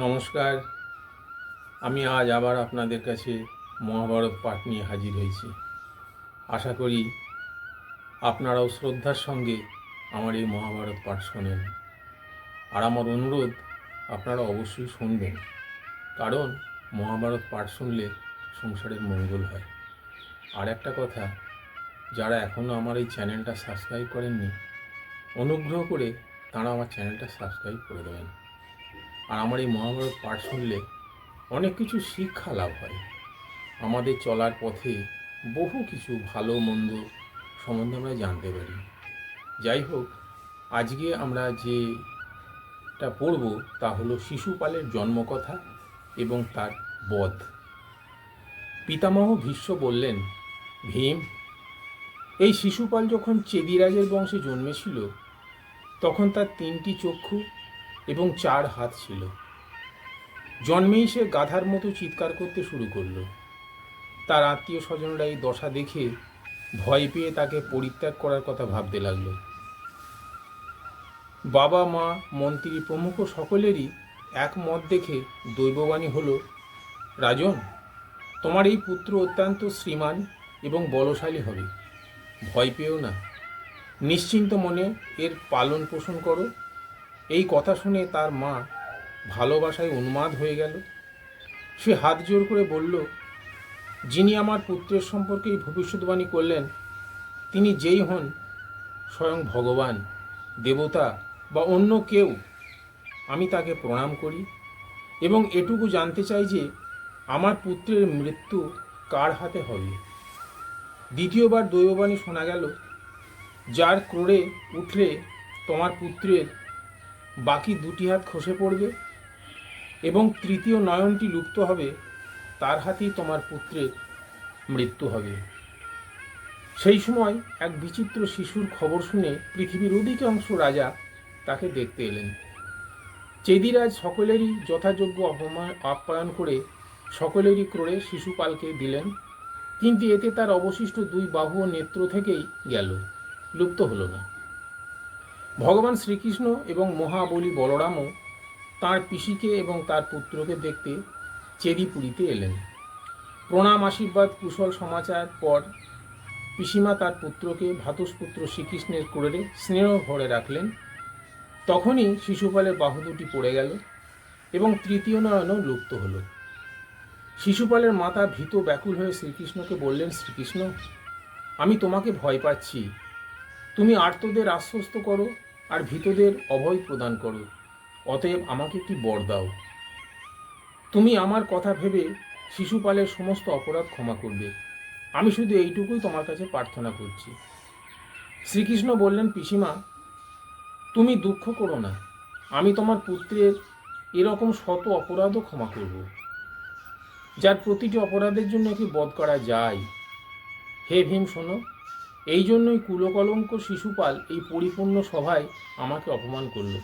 নমস্কার। আমি আজ আবার আপনাদের কাছে মহাভারত পাঠ নিয়ে হাজির হয়েছি। আশা করি আপনারাও শ্রদ্ধার সঙ্গে আমার এই মহাভারত পাঠ শোনেন। আর আমার অনুরোধ আপনারা অবশ্যই শুনবেন, কারণ মহাভারত পাঠ শুনলে সংসারের মঙ্গল হয়। আর একটা কথা, যারা এখনও আমার এই চ্যানেলটা সাবস্ক্রাইব করেননি, অনুগ্রহ করে তারা আমার চ্যানেলটা সাবস্ক্রাইব করে দেবেন। আর আমার এই মহাভারত পাঠ শুনলে অনেক কিছু শিক্ষা লাভ হয়। আমাদের চলার পথে বহু কিছু ভালো, মন্দ সম্বন্ধে আমরা জানতে পারি। যাই হোক, আজকে আমরা যেটা পড়ব তা হলো শিশুপালের জন্মকথা এবং তার বধ। পিতামহ ভীষ্ম বললেন, ভীম, এই শিশুপাল যখন চেদিরাজের বংশে জন্মেছিল, তখন তার তিনটি চক্ষু এবং চার হাত ছিল। জন্মেই সে গাধার মতো চিৎকার করতে শুরু করল। তার আত্মীয় স্বজনরা এই দশা দেখে ভয় পেয়ে তাকে পরিত্যাগ করার কথা ভাবতে লাগল। বাবা, মা, মন্ত্রী প্রমুখ সকলেরই এক মত দেখে দৈববাণী হল, রাজন, তোমার এই পুত্র অত্যন্ত শ্রীমান এবং বলশালী হবে। ভয় পেও না। নিশ্চিন্ত মনে এর পালন পোষণ করো। এই কথা শুনে তার মা ভালোবাসায় উন্মাদ হয়ে গেল। সে হাত জোর করে বলল, যিনি আমার পুত্রের সম্পর্কে এই ভবিষ্যৎবাণী করলেন, তিনি যেই হন স্বয়ং ভগবান, দেবতা বা অন্য কেউ। আমি তাকে প্রণাম করি এবং এটুকু জানতে চাই যে আমার পুত্রের মৃত্যু কার হাতে হবে? দ্বিতীয়বার দৈববাণী শোনা গেল, যার ক্রোড়ে উঠলে তোমার পুত্রের বাকি দুটি হাত খসে পড়বে এবং তৃতীয় নয়নটি লুপ্ত হবে, তার হাতেই তোমার পুত্রের মৃত্যু হবে। সেই সময় এক বিচিত্র শিশুর খবর শুনে পৃথিবীর অধিকাংশ রাজা তাকে দেখতে এলেন। চেদিরাজ সকলেরই যথাযোগ্য অপমান আপ্যায়ন করে সকলেরই ক্রোড়ে শিশুপালকে দিলেন, কিন্তু এতে তার অবশিষ্ট দুই বাহু ও নেত্র থেকেই গেল, লুপ্ত হলো না। ভগবান শ্রীকৃষ্ণ এবং মহাবলী বলরামও তাঁর পিসিকে এবং তার পুত্রকে দেখতে চেরিপুরীতে এলেন। প্রণাম, আশীর্বাদ, কুশল সমাচার পর পিসিমা তার পুত্রকে ভাতুষপুত্র শ্রীকৃষ্ণের কোড়ে স্নেহ ভরে রাখলেন। তখনই শিশুপালের বাহু দুটি পড়ে গেল এবং তৃতীয় নয়নও লুপ্ত হল। শিশুপালের মাতা ভীত ব্যাকুল হয়ে শ্রীকৃষ্ণকে বললেন, শ্রীকৃষ্ণ, আমি তোমাকে ভয় পাচ্ছি। তুমি আর্তদের আশ্বস্ত করো আর ভীতদের অভয় প্রদান করো। অতএব আমাকে একটি বর দাও। তুমি আমার কথা ভেবে শিশুপালের সমস্ত অপরাধ ক্ষমা করবে। আমি শুধু এইটুকুই তোমার কাছে প্রার্থনা করছি। শ্রীকৃষ্ণ বললেন, পিসিমা, তুমি দুঃখ করো না। আমি তোমার পুত্রের এরকম শত অপরাধও ক্ষমা করব। যার প্রতিটি অপরাধের জন্য কি বধ করা যায়। হে ভীম, শোনো এই জন্যই কুলকলঙ্ক শিশুপাল এই পরিপূর্ণ সভায় আমাকে অপমান করল।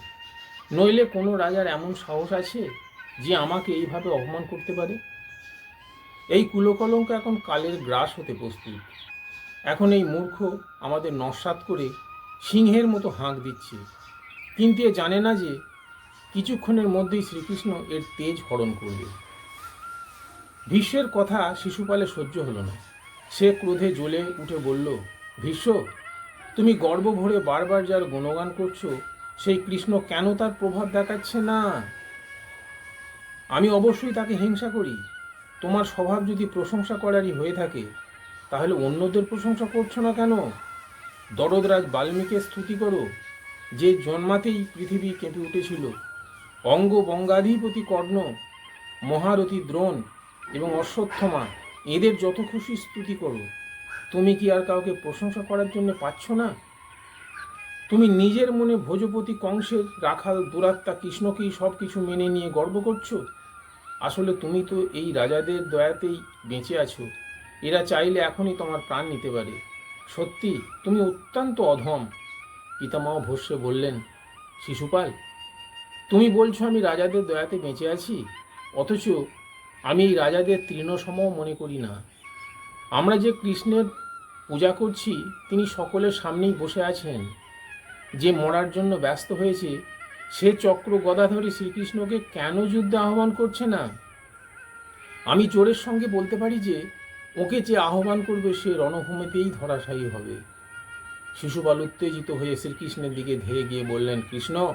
নইলে কোনো রাজার এমন সাহস আছে যে আমাকে এইভাবে অপমান করতে পারে? এই কুলকলঙ্ক এখন কালের গ্রাস হতে প্রস্তুত। এখন এই মূর্খ আমাদের নস্বাত করে সিংহের মতো হাঁক দিচ্ছে। কিন্তু এ জানে না যে কিছুক্ষণের মধ্যেই শ্রীকৃষ্ণ এর তেজ হরণ করবে। ভীষ্মের কথা শিশুপালে সহ্য হলো না। সে ক্রোধে জ্বলে উঠে বলল ভীষ্ম, তুমি গর্ব ভরে বারবার যার গুণগান করছ, সেই কৃষ্ণ কেন তার প্রভাব দেখাচ্ছে না? আমি অবশ্যই তাকে হিংসা করি। তোমার স্বভাব যদি প্রশংসা করারই হয়ে থাকে, তাহলে অন্যদের প্রশংসা করছ না কেন? দরদরাজ বাল্মীকে স্তুতি করো। যে জন্মাতেই পৃথিবী কেঁপে উঠেছিল, অঙ্গ বঙ্গাধিপতি কর্ণ, মহারথী দ্রোণ এবং অশ্বত্থমা, এদের যত খুশি স্তুতি করো। তুমি কি আর কাউকে প্রশংসা করার জন্য পাচ্ছ না? তুমি নিজের মনে ভোজপতি কংসের, রাখাল, দুরাত্মা কৃষ্ণকেই সব কিছু মেনে নিয়ে গর্ব করছ? আসলে তুমি তো এই রাজাদের দয়াতেই বেঁচে আছো। এরা চাইলে এখনই তোমার প্রাণ নিতে পারে। সত্যি, তুমি অত্যন্ত অধম। পিতামহ ভস্যে বললেন, শিশুপাল, তুমি বলছো আমি রাজাদের দয়াতে বেঁচে আছি, অথচ আমি এই রাজাদের তৃণসম মনে করি না। আমরা যে কৃষ্ণের পূজা করছি, তিনি সকলের সামনেই বসে আছেন। যে মরার জন্য ব্যস্ত হয়েছে, সে চক্র গদাধরী শ্রীকৃষ্ণকে কেন যুদ্ধে আহ্বান করছে না? আমি চোরের সঙ্গে বলতে পারি যে, ওকে যে আহ্বান করবে, সে রণভূমিতেই ধরাশায়ী হবে। শিশুপাল উত্তেজিত হয়ে শ্রীকৃষ্ণের দিকে ধেয়ে গিয়ে বললেন, কৃষ্ণ,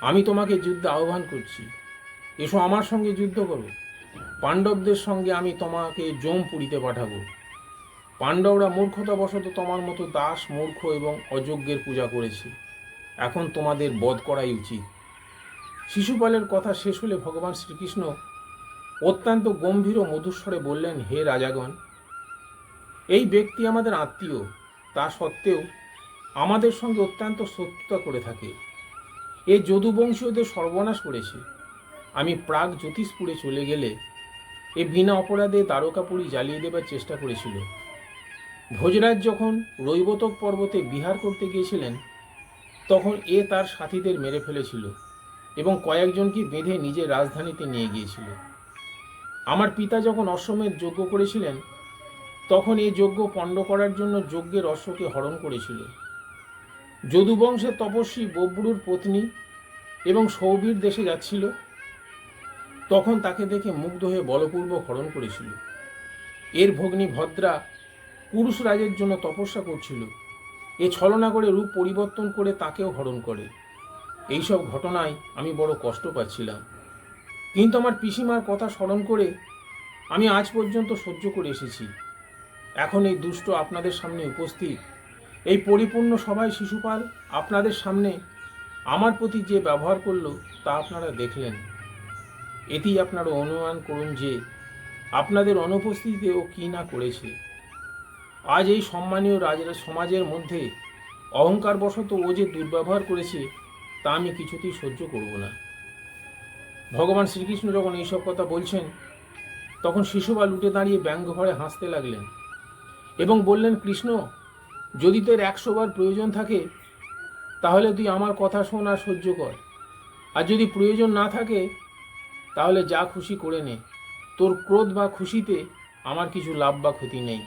আমি তোমাকে যুদ্ধে আহ্বান করছি। এসো আমার সঙ্গে যুদ্ধ করো। পাণ্ডবদের সঙ্গে আমি তোমাকে জমপুরীতে পাঠাবো। পাণ্ডবরা মূর্খতাবশত তোমার মতো দাস, মূর্খ এবং অযোগ্যের পূজা করেছে। এখন তোমাদের বধ করাই উচিত। শিশুপালের কথা শেষ হলে ভগবান শ্রীকৃষ্ণ অত্যন্ত গম্ভীর ও মধুস্বরে বললেন, হে রাজাগণ, এই ব্যক্তি আমাদের আত্মীয়। তা সত্ত্বেও আমাদের সঙ্গে অত্যন্ত শত্রুতা করে থাকে। এ যদুবংশীয়দের সর্বনাশ করেছে। আমি প্রাগ জ্যোতিষপুরে চলে গেলে এ বিনা অপরাধে দ্বারকাপুরী জ্বালিয়ে দেবার চেষ্টা করেছিল। ভোজরাজ যখন রৈবতক পর্বতে বিহার করতে গিয়েছিলেন, তখন এ তার সাথীদের মেরে ফেলেছিল এবং কয়েকজনকে বেঁধে নিজের রাজধানীতে নিয়ে গিয়েছিল। আমার পিতা যখন অশ্বমেধ যজ্ঞ করেছিলেন, তখন এই যজ্ঞ পণ্ড করার জন্য যজ্ঞের অশ্বকে হরণ করেছিল। যদুবংশের তপস্বী বব্রুর পত্নী এবং সৌবীর দেশে যাচ্ছিল। তখন তাকে দেখে মুগ্ধ হয়ে বলপূর্বক হরণ করেছিল। এর ভগ্নী ভদ্রা পুরুষ রাজের জন্য তপস্যা করছিল। এ ছলনা করে রূপ পরিবর্তন করে তাকেও হরণ করে। এইসব ঘটনায় আমি বড় কষ্ট পাচ্ছিলাম। কিন্তু আমার পিসিমার কথা স্মরণ করে আমি আজ পর্যন্ত সহ্য করে এসেছি। এখন এই দুষ্ট আপনাদের সামনে উপস্থিত। এই পরিপূর্ণ সভায় শিশুপাল আপনাদের সামনে আমার প্রতি যে ব্যবহার করল তা আপনারা দেখলেন। এটি আপনারা অনুমান করুন যে আপনাদের অনুপস্থিতিতে ও কী না করেছে। আজ এই সম্মানীয় রাজরা সমাজের মধ্যে অহংকারবশত ও যে দুর্ব্যবহার করেছে, তা আমি কিছুতেই সহ্য করব না। ভগবান শ্রীকৃষ্ণ যখন এইসব কথা বলছেন, তখন শিশুপাল লুটে দাঁড়িয়ে ব্যঙ্গ ভরে হাসতে লাগলেন এবং বললেন, কৃষ্ণ, যদি তোর একশো বার প্রয়োজন থাকে, তাহলে তুই আমার কথা শোন আর সহ্য কর। আর যদি প্রয়োজন না থাকে তাহলে যা খুশি করে নে। তোর ক্রোধ বা খুশিতে আমার কিছু লাভ বা ক্ষতি নেই।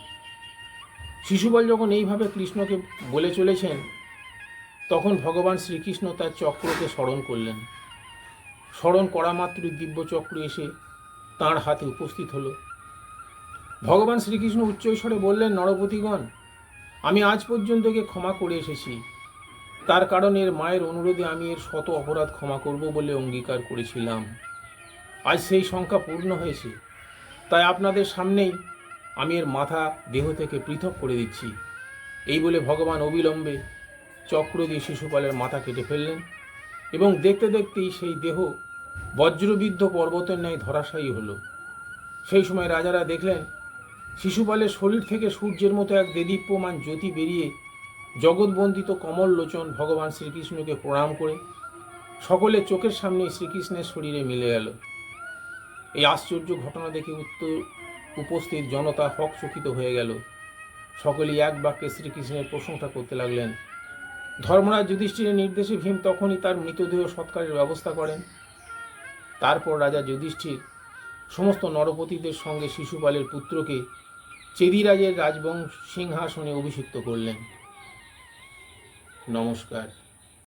শিশুবল যখন এইভাবে কৃষ্ণকে বলে চলেছেন, তখন ভগবান শ্রীকৃষ্ণ তার চক্রকে স্মরণ করলেন। স্মরণ করা মাত্রই দিব্য চক্র এসে তাঁর হাতে উপস্থিত হলো। ভগবান শ্রীকৃষ্ণ উচ্চৈস্বরে বললেন, নরপতিগণ, আমি আজ পর্যন্ত একে ক্ষমা করে এসেছি। তার কারণ এর মায়ের অনুরোধে আমি এর শত অপরাধ ক্ষমা করব বলে অঙ্গীকার করেছিলাম। আজ সেই সংখ্যা পূর্ণ হয়েছে। তাই আপনাদের সামনেই আমি এর মাথা দেহ থেকে পৃথক করে দিচ্ছি। এই বলে ভগবান অবিলম্বে চক্র দিয়ে শিশুপালের মাথা কেটে ফেললেন এবং দেখতে দেখতেই সেই দেহ বজ্রবিদ্ধ পর্বতের ন্যায় ধরাশায়ী হলো। সেই সময় রাজারা দেখলেন, শিশুপালের শরীর থেকে সূর্যের মতো এক দেদীপ্যমান জ্যোতি বেরিয়ে জগৎবন্দিত কমল লোচন ভগবান শ্রীকৃষ্ণকে প্রণাম করে সকলে চোখের সামনে শ্রীকৃষ্ণের শরীরে মিলে গেল। এই আশ্চর্য ঘটনা দেখে উত্তর, উপস্থিত জনতা হকচকিত হয়ে গেল। সকলেই এক বাক্যে শ্রীকৃষ্ণের প্রশংসা করতে লাগলেন। ধর্মরাজ যুধিষ্ঠিরের নির্দেশে ভীম তখনই তার মৃতদেহ সৎকারের ব্যবস্থা করেন। তারপর রাজা যুধিষ্ঠির সমস্ত নরপতিদের সঙ্গে শিশুপালের পুত্রকে চেদিরাজের রাজবংশ সিংহাসনে অভিষিক্ত করলেন। নমস্কার।